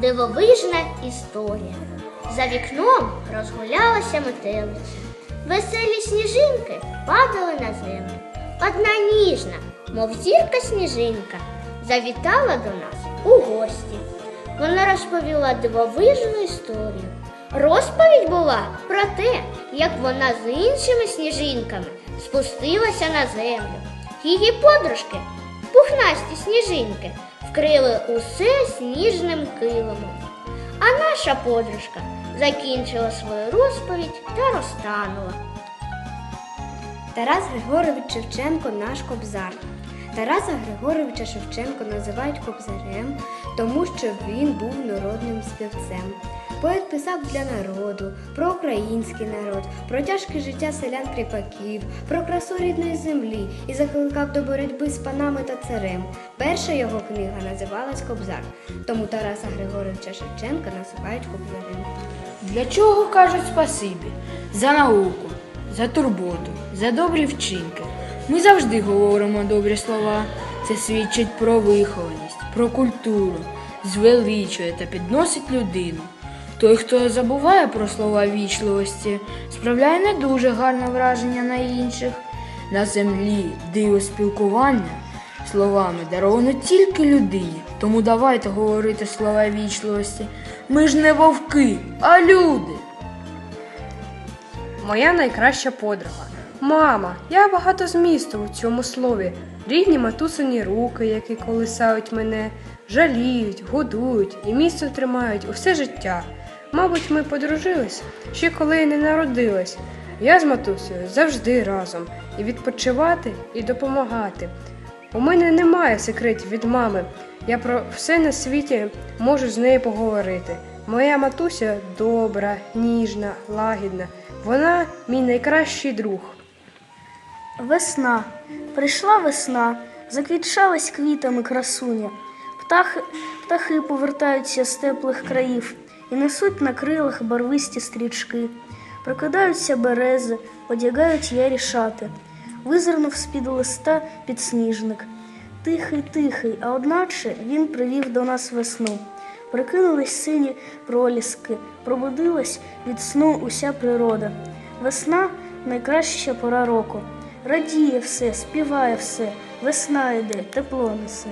Дивовижна історія. За вікном розгулялася метелиця. Веселі сніжинки падали на землю. Одна ніжна, мов зірка сніжинка, завітала до нас у гості. Вона розповіла дивовижну історію. Розповідь була про те, як вона з іншими сніжинками спустилася на землю. Її подружки, пухнасті сніжинки, вкрили усе сніжним килимом. А наша подружка закінчила свою розповідь та розтанула. Тарас Григорович Шевченко наш кобзар. Тараса Григоровича Шевченко називають кобзарем, тому що він був народним співцем. Поет писав для народу, про український народ, про тяжке життя селян кріпаків, про красу рідної землі і закликав до боротьби з панами та царем. Перша його книга називалась Кобзар, тому Тараса Григоровича Шевченка називають кобзарем. Для чого кажуть спасибі? За науку, за турботу, за добрі вчинки. Ми завжди говоримо добрі слова. Це свідчить про вихованість, про культуру, звеличує та підносить людину. Той, хто забуває про слова вічливості, справляє не дуже гарне враження на інших. На землі диво спілкування словами даровано тільки людині. Тому давайте говорити слова вічливості. Ми ж не вовки, а люди. Моя найкраща подруга. Мама, я багато змісту у цьому слові. Рідні матусині руки, які колисають мене, жаліють, годують і місто тримають усе життя. Мабуть, ми подружились ще коли я не народилась. Я з матусею завжди разом і відпочивати, і допомагати. У мене немає секретів від мами. Я про все на світі можу з нею поговорити. Моя матуся добра, ніжна, лагідна. Вона мій найкращий друг. Весна. Прийшла весна, заквітчалась квітами красуня. Птахи, птахи повертаються з теплих країв і несуть на крилах барвисті стрічки. Прокидаються берези, одягають ярі шати. Визирнув з-під листа підсніжник. Тихий, тихий, а одначе він привів до нас весну. Прикинулись сині проліски, пробудилась від сну уся природа. Весна найкраща пора року. Радіє все, співає все, весна йде, тепло несе.